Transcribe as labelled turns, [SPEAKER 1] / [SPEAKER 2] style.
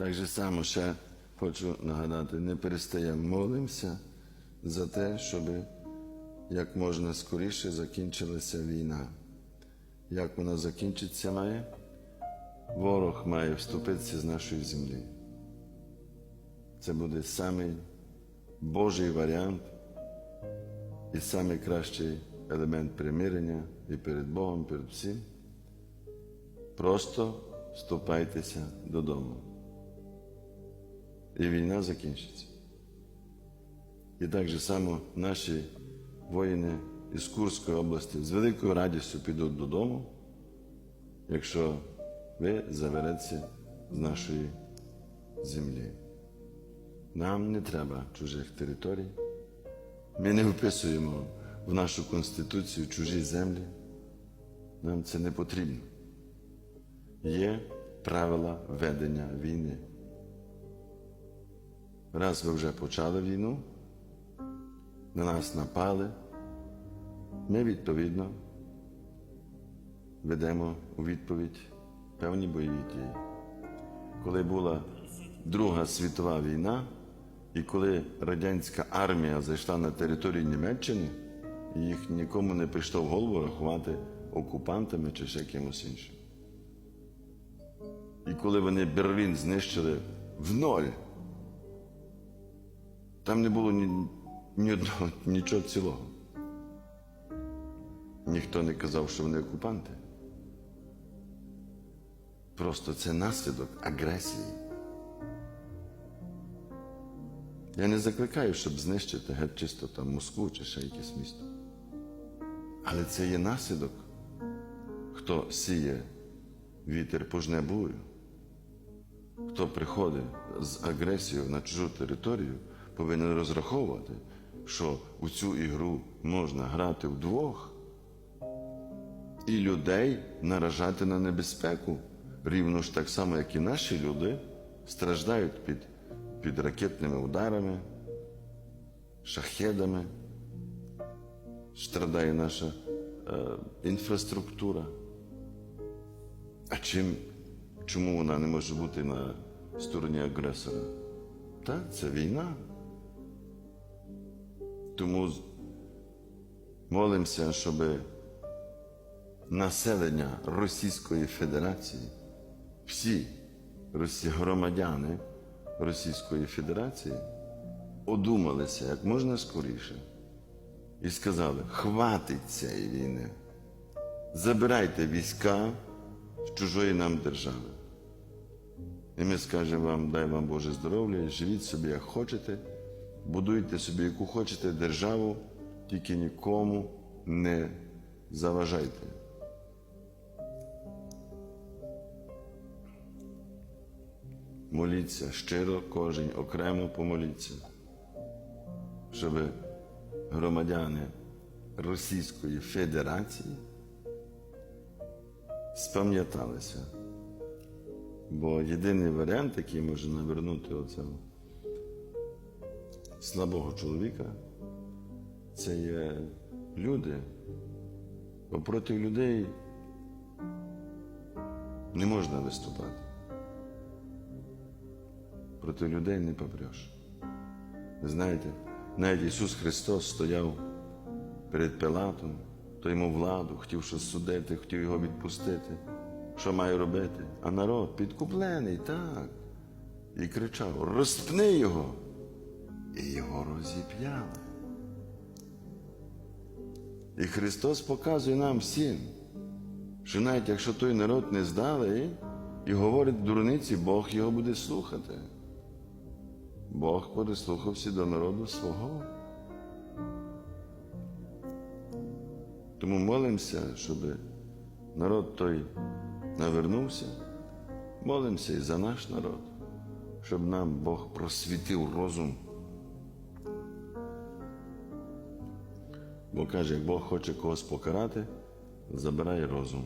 [SPEAKER 1] Так же само ще хочу нагадати, не перестаємо молимося за те, щоб як можна скоріше закінчилася війна. Як вона закінчиться має? Ворог має вступитися з нашої землі. Це буде самий Божий варіант і самий кращий елемент примирення і перед Богом, перед всім. Просто вступайтеся додому. І війна закінчиться. І так же само наші воїни із Курської області з великою радістю підуть додому, якщо ви заберетеся з нашої землі. Нам не треба чужих територій. Ми не вписуємо в нашу Конституцію чужі землі. Нам це не потрібно. Є правила ведення війни. Раз ви вже почали війну, на нас напали, ми відповідно ведемо у відповідь певні бойові дії. Коли була Друга світова війна, і коли радянська армія зайшла на територію Німеччини, їх нікому не прийшло в голову рахувати окупантами чи ще кимось іншим. І коли вони Берлін знищили в ноль, там не було ні, ні одного, нічого цілого. Ніхто не казав, що вони окупанти. Просто це наслідок агресії. Я не закликаю, щоб знищити геть чисто там Москву чи ще якесь місто. Але це є наслідок, хто сіє вітер пожне бурю, хто приходить з агресією на чужу територію, повинен розраховувати, що у цю ігру можна грати вдвох і людей наражати на небезпеку, рівно ж так само, як і наші люди страждають під, під ракетними ударами, шахедами, страдає наша е, інфраструктура. А чим, чому вона не може бути на стороні агресора? Так, це війна. Тому молимося, щоб населення Російської Федерації, всі громадяни Російської Федерації одумалися як можна скоріше і сказали: хватить цієї війни, забирайте війська з чужої нам держави. І ми скажемо вам, дай вам Боже здоров'я, живіть собі як хочете, будуйте собі яку хочете державу, тільки нікому не заважайте. Моліться щиро, кожен окремо помоліться, щоб громадяни Російської Федерації спам'яталися. Бо єдиний варіант, який може навернути оцього слабого чоловіка, це є люди. Бо проти людей не можна виступати. Проти людей не попреш. Знаєте, навіть Ісус Христос стояв перед Пилатом, то йому владу, хотів щось судити, хотів його відпустити. Що має робити? А народ підкуплений, так. І кричав: розпни його. І його розіп'яли. І Христос показує нам всім, що навіть якщо той народ не здалий і говорить дурниці, Бог його буде слухати. Бог прислухався до народу свого. Тому молимося, щоб народ той навернувся. Молимося і за наш народ, щоб нам Бог просвітив розум. Бо каже, як Бог хоче когось покарати, забирає розум.